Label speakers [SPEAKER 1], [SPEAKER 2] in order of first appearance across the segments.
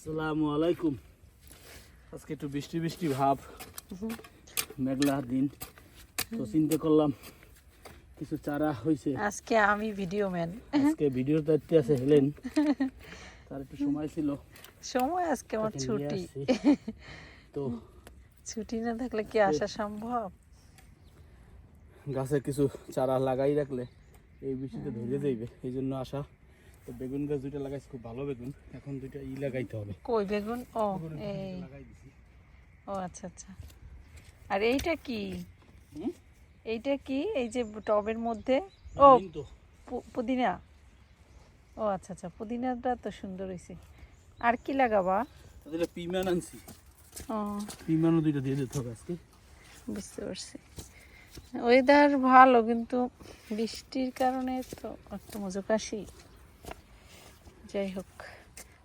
[SPEAKER 1] আসসালামু আলাইকুম। আজকে একটু বৃষ্টি বৃষ্টি ভাব। মেঘলা দিন। তো চিন্তা করলাম কিছু চারা
[SPEAKER 2] আজকে আমি ভিডিও ম্যান
[SPEAKER 1] আজকে ভিডিওর দায়িত্বে আছে হেলেন। তার একটু সময় ছিল।
[SPEAKER 2] সময় আজকে আমার ছুটি।
[SPEAKER 1] তো
[SPEAKER 2] ছুটি না থাকলে কি আসা সম্ভব?
[SPEAKER 1] গাছে কিছু চারা লাগাই রাখলে এই বৃষ্টিতে ধরে যাইবে। এই জন্য আসা। তো বেগুন গাছ দুইটা লাগাইছি খুব ভালো বেগুন। এখন দুইটা ই লাগাইতে হবে।
[SPEAKER 2] কই বেগুন? ও এই। ও আচ্ছা আচ্ছা। আর এইটা কি? এইটা কি? এই যে টবের মধ্যে? ও পুদিনা? ও আচ্ছা আচ্ছা পুদিনাটা তো সুন্দর হয়েছে আর কি লাগাবা?
[SPEAKER 1] তাহলে পিমান আনছি।
[SPEAKER 2] ও।
[SPEAKER 1] পিমানও দুইটা দিয়ে দিতে হবে আজকে।
[SPEAKER 2] বুঝতে পারছি। ওয়েদার ভালো কিন্তু বৃষ্টির কারণে তো একটু মজকাশি যাই হোক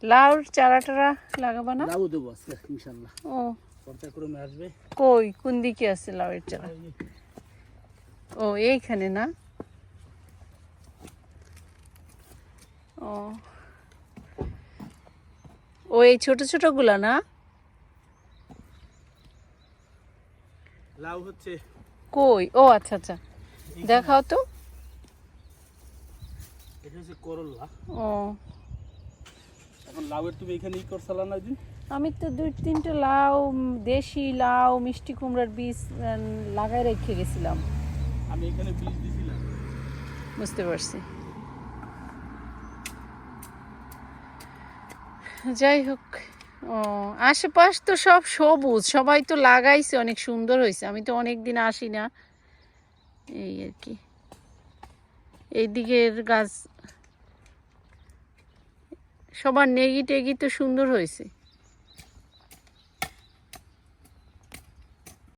[SPEAKER 2] লাউর চারা টারা লাগাবা না?
[SPEAKER 1] লাউ দেবো আজকে ইনশাল্লাহ
[SPEAKER 2] ও।
[SPEAKER 1] পর্যায়ক্রমে আসবে।
[SPEAKER 2] কই? কোন দিকে আছে লাউয়ের চারা? ও এইখানে না? ও। ও এই ছোট ছোটগুলা না?
[SPEAKER 1] লাউ হচ্ছে
[SPEAKER 2] কই? ও আচ্ছা আচ্ছা। দেখাও তো।
[SPEAKER 1] এটা হচ্ছে করল্লা
[SPEAKER 2] ও।
[SPEAKER 1] এখন লাউয়ের তুমি এখানে ই করছালা না দিন?
[SPEAKER 2] আমি তো দুই তিনটে লাউ দেশি লাউ মিষ্টি কুমড়ার বীজ লাগাই রেখে গেছিলাম।
[SPEAKER 1] আমি এখানে বীজ দিছিলাম।
[SPEAKER 2] বুঝতে পারছি। যাই হোক ও আশেপাশ তো সব সবুজ সবাই তো লাগাইছে অনেক সুন্দর হয়েছে আমি তো অনেক দিন আসি না। এই আর কি। এই দিকের গাছ সবার নেগি টেগি তো সুন্দর হয়েছে।